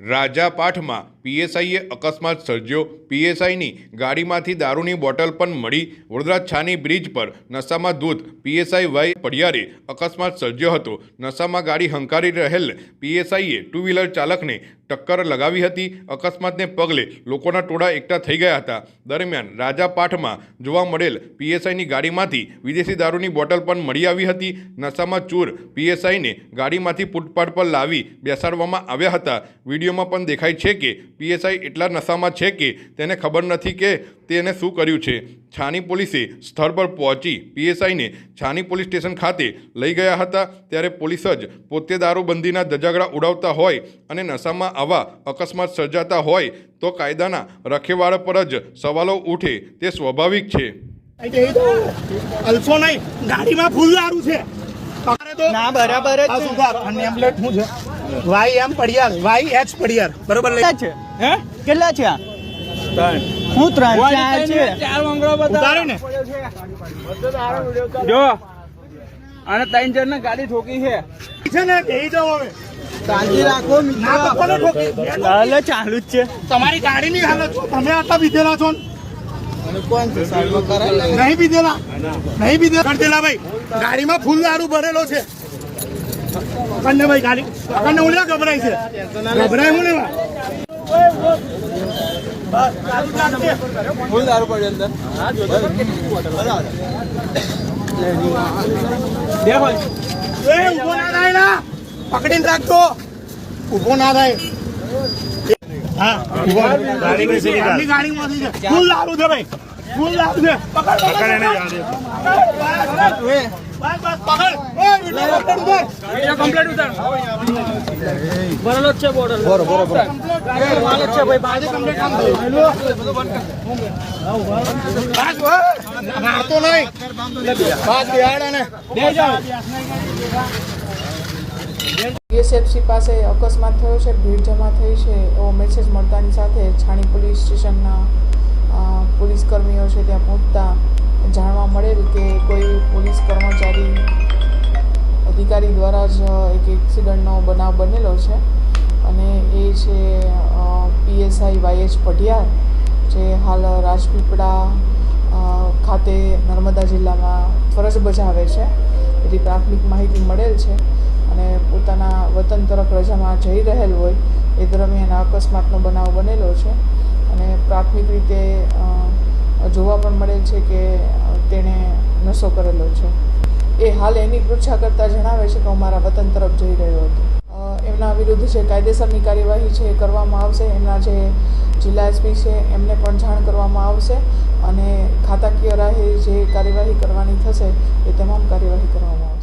રાજાપાઠમાં પીએસઆઈએ અકસ્માત સર્જ્યો. પીએસઆઈની ગાડીમાંથી દારૂની બોટલ પણ મળી. વડોદરા છાની બ્રિજ પર નશામાં ધૂત પીએસઆઈ વાય પડિયારે અકસ્માત સર્જ્યો હતો. નશામાં ગાડી હંકારી રહેલ પીએસઆઈએ ટુ વ્હીલર ચાલકને ટક્કર લગાવી હતી. અકસ્માતને પગલે લોકોના ટોળા એકઠા થઈ ગયા હતા. દરમિયાન રાજાપાઠમાં જોવા મળેલ પીએસઆઈની ગાડીમાંથી વિદેશી દારૂની બોટલ પણ મળી આવી હતી. નશામાં ચૂર પીએસઆઈને ગાડીમાંથી ફૂટપાથ પર લાવી બેસાડવામાં આવ્યા હતા. વિડીયોમાં પણ દેખાય છે કે પીએસઆઈ એટલા નશામાં છે કે તેને ખબર નથી કે તેને શું કર્યું છે? છાની પોલીસે સ્થળ પર પહોંચી પીએસઆઈને છાની પોલીસ સ્ટેશન ખાતે લઈ ગયા હતા. ત્યારે પોલીસ જ પોતે દારૂબંધીના ધજાગડા ઉડાવતા હોય અને નશામાં આવા અકસ્માત સર્જાતા હોય તો કાયદાના રખેવાળા પર જ સવાલો ઉઠે તે સ્વાભાવિક છે. અલ્ફો નહીં ગાડીમાં ફૂલ દારૂ છે. ના બરાબર જ છે. સુધાર. શું છે? Y M Padiyar Y H Padiyar બરોબર કેટલા છે? હે? કેટલા છે આ? હું ત્રણ ચાર છે. ઉતારે ને. જો અને ત્રણ જણ ને ગાડી ઠોકી છે. છે ને બે જાવ હવે. શાંતિ રાખો હાલે ચાલુ જ છે. તમારી ગાડીની હાલત તમે આટલા પીધેલા છો નહીં પીધેલા નહીં પીધેલા કરતેલા ભાઈ. ગાડીમાં ફૂલ દારૂ ભરેલો છે. કન્ને ભાઈ ગાડી કન્ને ઉલ્યા ગભરાય છે? ગભરાય હું લેવા ફૂલ દારૂ પડ્યો અંદર. પકડીને રાખતો ઊભો ના થાય. હા છે. ફૂલ દારૂ છે ભાઈ. ફૂલ દારૂ છે. પકડ પકડ એને બસ બસ પકડ. ભરેલો બીએસએફસી પાસે અકસ્માત થયો છે, ભીડ જમા થઈ છે, એવો મેસેજ મળતાની સાથે છાણી પોલીસ સ્ટેશનના પોલીસ કર્મીઓ છે ત્યાં પહોંચતા જાણવા મળેલ કે કોઈ પોલીસ કર્મચારી અધિકારી દ્વારા જ એક એક્સિડન્ટનો બનાવ બનેલો છે. અને એ છે પીએસઆઈ વાયએચ પઢિયાર, જે હાલ રાજપીપળા ખાતે નર્મદા જિલ્લામાં ફરજ બજાવે છે. એવી પ્રાથમિક માહિતી મળેલ છે અને પોતાના વતન તરફ રજામાં જઈ રહેલ હોય એ દરમિયાન અકસ્માતનો બનાવ બનેલો છે. અને પ્રાથમિક રીતે જોવા પણ મળેલ છે કે તેણે નશો કરેલો છે. એ હાલ એની પૃચ્છા કરતાં જણાવે છે કે હું મારા વતન તરફ જઈ રહ્યો હતો. એમના વિરુદ્ધ જે કાયદેસરની કાર્યવાહી છે એ કરવામાં આવશે. એમના જે જિલ્લા એસપી છે એમને પણ જાણ કરવામાં આવશે અને ખાતાકીય રાહે જે કાર્યવાહી કરવાની થશે એ તમામ કાર્યવાહી કરવામાં આવશે.